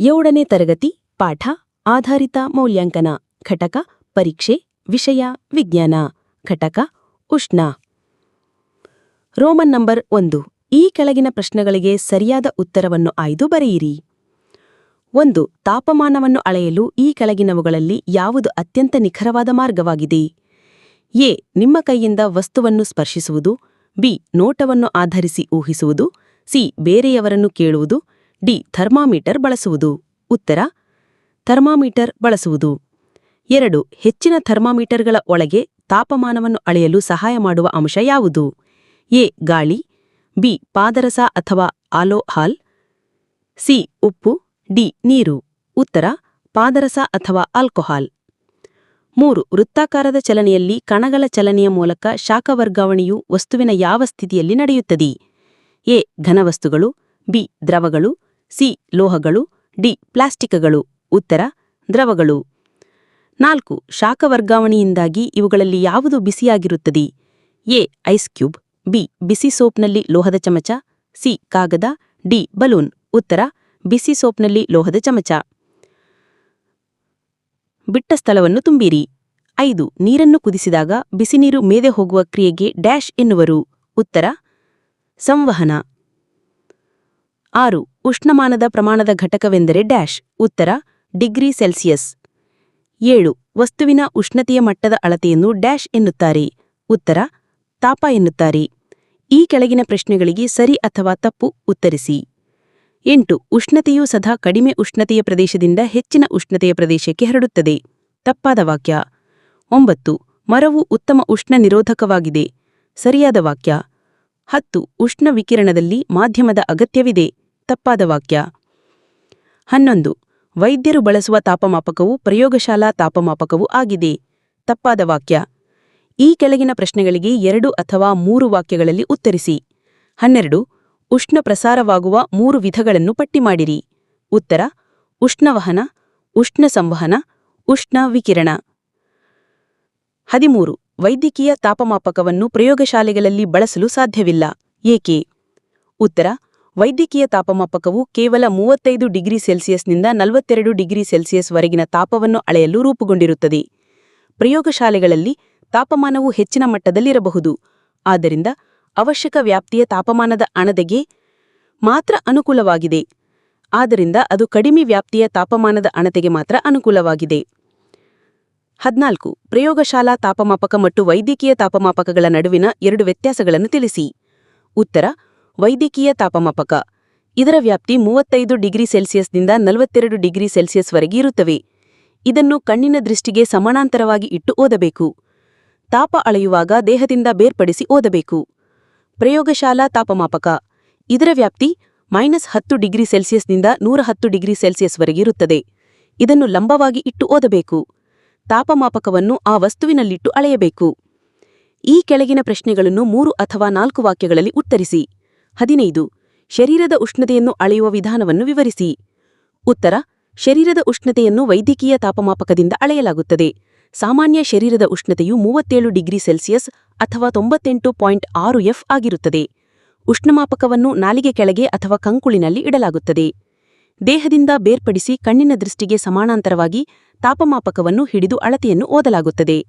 ಏಳನೇ ತರಗತಿ ಪಾಠ ಆಧಾರಿತ ಮೌಲ್ಯಾಂಕನ. ಘಟಕ ಪರೀಕ್ಷೆ ವಿಷಯ ವಿಜ್ಞಾನ. ಘಟಕ ಉಷ್ಣ. ರೋಮನ್ ನಂಬರ್ ಒಂದು. ಈ ಕೆಳಗಿನ ಪ್ರಶ್ನೆಗಳಿಗೆ ಸರಿಯಾದ ಉತ್ತರವನ್ನು ಆಯ್ದು ಬರೆಯಿರಿ. ಒಂದು. ತಾಪಮಾನವನ್ನು ಅಳೆಯಲು ಈ ಕೆಳಗಿನವುಗಳಲ್ಲಿ ಯಾವುದು ಅತ್ಯಂತ ನಿಖರವಾದ ಮಾರ್ಗವಾಗಿದೆ? ಎ. ನಿಮ್ಮ ಕೈಯಿಂದ ವಸ್ತುವನ್ನು ಸ್ಪರ್ಶಿಸುವುದು. ಬಿ. ನೋಟವನ್ನು ಆಧರಿಸಿ ಊಹಿಸುವುದು. ಸಿ. ಬೇರೆಯವರನ್ನು ಕೇಳುವುದು. ಡಿ ಥರ್ಮಾಮೀಟರ್ ಬಳಸುವುದು. ಉತ್ತರ, ಥರ್ಮಾಮೀಟರ್ ಬಳಸುವುದು. ಎರಡು, ಹೆಚ್ಚಿನ ಥರ್ಮಾಮೀಟರ್ಗಳ ಒಳಗೆ ತಾಪಮಾನವನ್ನು ಅಳೆಯಲು ಸಹಾಯ ಮಾಡುವ ಅಂಶ ಯಾವುದು? ಎ, ಗಾಳಿ, ಬಿ, ಪಾದರಸ ಅಥವಾ ಆಲೋಹಾಲ್ ಸಿ, ಉಪ್ಪು, ಡಿ, ನೀರು. ಉತ್ತರ, ಪಾದರಸ ಅಥವಾ ಆಲ್ಕೋಹಾಲ್. ಮೂರು, ವೃತ್ತಾಕಾರದ ಚಲನೆಯಲ್ಲಿ ಕಣಗಳ ಚಲನೆಯ ಮೂಲಕ ಶಾಖ ವರ್ಗಾವಣೆಯು ವಸ್ತುವಿನ ಯಾವ ಸ್ಥಿತಿಯಲ್ಲಿ ನಡೆಯುತ್ತದೆ? ಎ, ಘನವಸ್ತುಗಳು, ಬಿ, ದ್ರವಗಳು ಸಿ, ಲೋಹಗಳು, ಡಿ, ಪ್ಲಾಸ್ಟಿಕ್ಗಳು. ಉತ್ತರ, ದ್ರವಗಳು. ನಾಲ್ಕು, ಶಾಖ ವರ್ಗಾವಣೆಯಿಂದಾಗಿ ಇವುಗಳಲ್ಲಿ ಯಾವುದು ಬಿಸಿಯಾಗಿರುತ್ತದೆ? ಎ, ಐಸ್ ಕ್ಯೂಬ್, ಬಿ, ಬಿಸಿ ಸೋಪ್ನಲ್ಲಿ ಲೋಹದ ಚಮಚ, ಸಿ, ಕಾಗದ, ಡಿ, ಬಲೂನ್. ಉತ್ತರ, ಬಿಸಿ ಸೋಪ್ನಲ್ಲಿ ಲೋಹದ ಚಮಚ. ಬಿಟ್ಟ ಸ್ಥಳವನ್ನು ತುಂಬಿರಿ. ಐದು, ನೀರನ್ನು ಕುದಿಸಿದಾಗ ಬಿಸಿನೀರು ಮೇದೆ ಹೋಗುವ ಕ್ರಿಯೆಗೆ ಡ್ಯಾಶ್ ಎನ್ನುವರು. ಉತ್ತರ, ಸಂವಹನ. ಆರು, ಉಷ್ಣಮಾನದ ಪ್ರಮಾಣದ ಘಟಕವೆಂದರೆ ಡ್ಯಾಶ್, ಉತ್ತರ, ಡಿಗ್ರಿ ಸೆಲ್ಸಿಯಸ್. ಏಳು, ವಸ್ತುವಿನ ಉಷ್ಣತೆಯ ಮಟ್ಟದ ಅಳತೆಯನ್ನು ಡ್ಯಾಶ್ ಎನ್ನುತ್ತಾರೆ, ಉತ್ತರ, ತಾಪ ಎನ್ನುತ್ತಾರೆ. ಈ ಕೆಳಗಿನ ಪ್ರಶ್ನೆಗಳಿಗೆ ಸರಿ ಅಥವಾ ತಪ್ಪು ಉತ್ತರಿಸಿ. ಎಂಟು, ಉಷ್ಣತೆಯು ಸದಾ ಕಡಿಮೆ ಉಷ್ಣತೆಯ ಪ್ರದೇಶದಿಂದ ಹೆಚ್ಚಿನ ಉಷ್ಣತೆಯ ಪ್ರದೇಶಕ್ಕೆ ಹರಡುತ್ತದೆ. ತಪ್ಪಾದ ವಾಕ್ಯ. ಒಂಬತ್ತು, ಮರವು ಉತ್ತಮ ಉಷ್ಣ ನಿರೋಧಕವಾಗಿದೆ. ಸರಿಯಾದ ವಾಕ್ಯ. ಹತ್ತು, ಉಷ್ಣ ವಿಕಿರಣದಲ್ಲಿ ಮಾಧ್ಯಮದ ಅಗತ್ಯವಿದೆ. ತಪ್ಪಾದ ವಾಕ್ಯ. ಹನ್ನೊಂದು, ವೈದ್ಯರು ಬಳಸುವ ತಾಪಮಾಪಕವು ಪ್ರಯೋಗಶಾಲಾ ತಾಪಮಾಪಕವು ಆಗಿದೆ. ತಪ್ಪಾದ ವಾಕ್ಯ. ಈ ಕೆಳಗಿನ ಪ್ರಶ್ನೆಗಳಿಗೆ ಎರಡು ಅಥವಾ ಮೂರು ವಾಕ್ಯಗಳಲ್ಲಿ ಉತ್ತರಿಸಿ. ಹನ್ನೆರಡು, ಉಷ್ಣ ಪ್ರಸಾರವಾಗುವ ಮೂರು ವಿಧಗಳನ್ನು ಪಟ್ಟಿ ಮಾಡಿರಿ. ಉತ್ತರ ಉಷ್ಣವಹನ ಉಷ್ಣ ಸಂವಹನ, ಉಷ್ಣ ವಿಕಿರಣ. ಹದಿಮೂರು, ವೈದ್ಯಕೀಯ ತಾಪಮಾಪಕವನ್ನು ಪ್ರಯೋಗಶಾಲೆಗಳಲ್ಲಿ ಬಳಸಲು ಸಾಧ್ಯವಿಲ್ಲ. ಏಕೆ? ಉತ್ತರ ವೈದ್ಯಕೀಯ ತಾಪಮಾಪಕವು ಕೇವಲ ಮೂವತ್ತೈದು ಡಿಗ್ರಿ ಸೆಲ್ಸಿಯಸ್ನಿಂದ ನಲವತ್ತೆರಡು ಡಿಗ್ರಿ ಸೆಲ್ಸಿಯಸ್ ವರೆಗಿನ ತಾಪವನ್ನು ಅಳೆಯಲು ರೂಪುಗೊಂಡಿರುತ್ತದೆ. ಪ್ರಯೋಗಶಾಲೆಗಳಲ್ಲಿ ತಾಪಮಾನವು ಹೆಚ್ಚಿನ ಮಟ್ಟದಲ್ಲಿರಬಹುದು. ಆದ್ದರಿಂದ ಅವಶ್ಯಕ ವ್ಯಾಪ್ತಿಯ ತಾಪಮಾನದ ಅಣದೆಗೆ ಮಾತ್ರ ಅನುಕೂಲವಾಗಿದೆ. ಆದ್ದರಿಂದ ಅದು ಕಡಿಮೆ ವ್ಯಾಪ್ತಿಯ ತಾಪಮಾನದ ಅಣತೆಗೆ ಮಾತ್ರ ಅನುಕೂಲವಾಗಿದೆ. ಹದಿನಾಲ್ಕು. ಪ್ರಯೋಗಶಾಲಾ ತಾಪಮಾಪಕ ಮತ್ತು ವೈದ್ಯಕೀಯ ತಾಪಮಾಪಕಗಳ ನಡುವಿನ ಎರಡು ವ್ಯತ್ಯಾಸಗಳನ್ನು ತಿಳಿಸಿ. ಉತ್ತರ ವೈದ್ಯಕೀಯ ತಾಪಮಾಪಕ. ಇದರ ವ್ಯಾಪ್ತಿ ಮೂವತ್ತೈದು ಡಿಗ್ರಿ ಸೆಲ್ಸಿಯಸ್ನಿಂದ ನಲವತ್ತೆರಡು ಡಿಗ್ರಿ ಸೆಲ್ಸಿಯಸ್ವರೆಗೆ ಇರುತ್ತವೆ. ಇದನ್ನು ಕಣ್ಣಿನ ದೃಷ್ಟಿಗೆ ಸಮಾನಾಂತರವಾಗಿ ಇಟ್ಟು ಓದಬೇಕು. ತಾಪ ಅಳೆಯುವಾಗ ದೇಹದಿಂದ ಬೇರ್ಪಡಿಸಿ ಓದಬೇಕು. ಪ್ರಯೋಗಶಾಲಾ ತಾಪಮಾಪಕ. ಇದರ ವ್ಯಾಪ್ತಿ ಮೈನಸ್ ಹತ್ತು ಡಿಗ್ರಿ ಸೆಲ್ಸಿಯಸ್ನಿಂದ ನೂರ ಹತ್ತು ಡಿಗ್ರಿ ಸೆಲ್ಸಿಯಸ್ವರೆಗೆ ಇರುತ್ತದೆ. ಇದನ್ನು ಲಂಬವಾಗಿ ಇಟ್ಟು ಓದಬೇಕು. ತಾಪಮಾಪಕವನ್ನು ಆ ವಸ್ತುವಿನಲ್ಲಿಟ್ಟು ಅಳೆಯಬೇಕು. ಈ ಕೆಳಗಿನ ಪ್ರಶ್ನೆಗಳನ್ನು ಮೂರು ಅಥವಾ ನಾಲ್ಕು ವಾಕ್ಯಗಳಲ್ಲಿ ಉತ್ತರಿಸಿ. ಹದಿನೈದು. ಶರೀರದ ಉಷ್ಣತೆಯನ್ನು ಅಳೆಯುವ ವಿಧಾನವನ್ನು ವಿವರಿಸಿ. ಉತ್ತರ, ಶರೀರದ ಉಷ್ಣತೆಯನ್ನು ವೈದ್ಯಕೀಯ ತಾಪಮಾಪಕದಿಂದ ಅಳೆಯಲಾಗುತ್ತದೆ. ಸಾಮಾನ್ಯ ಶರೀರದ ಉಷ್ಣತೆಯು ಮೂವತ್ತೇಳು ಡಿಗ್ರಿ ಸೆಲ್ಸಿಯಸ್ ಅಥವಾ ತೊಂಬತ್ತೆಂಟು ಪಾಯಿಂಟ್ ಆರು ಎಫ್ ಆಗಿರುತ್ತದೆ. ಉಷ್ಣಮಾಪಕವನ್ನು ನಾಲಿಗೆ ಕೆಳಗೆ ಅಥವಾ ಕಂಕುಳಿನಲ್ಲಿ ಇಡಲಾಗುತ್ತದೆ. ದೇಹದಿಂದ ಬೇರ್ಪಡಿಸಿ ಕಣ್ಣಿನ ದೃಷ್ಟಿಗೆ ಸಮಾನಾಂತರವಾಗಿ ತಾಪಮಾಪಕವನ್ನು ಹಿಡಿದು ಅಳತೆಯನ್ನು ಓದಲಾಗುತ್ತದೆ.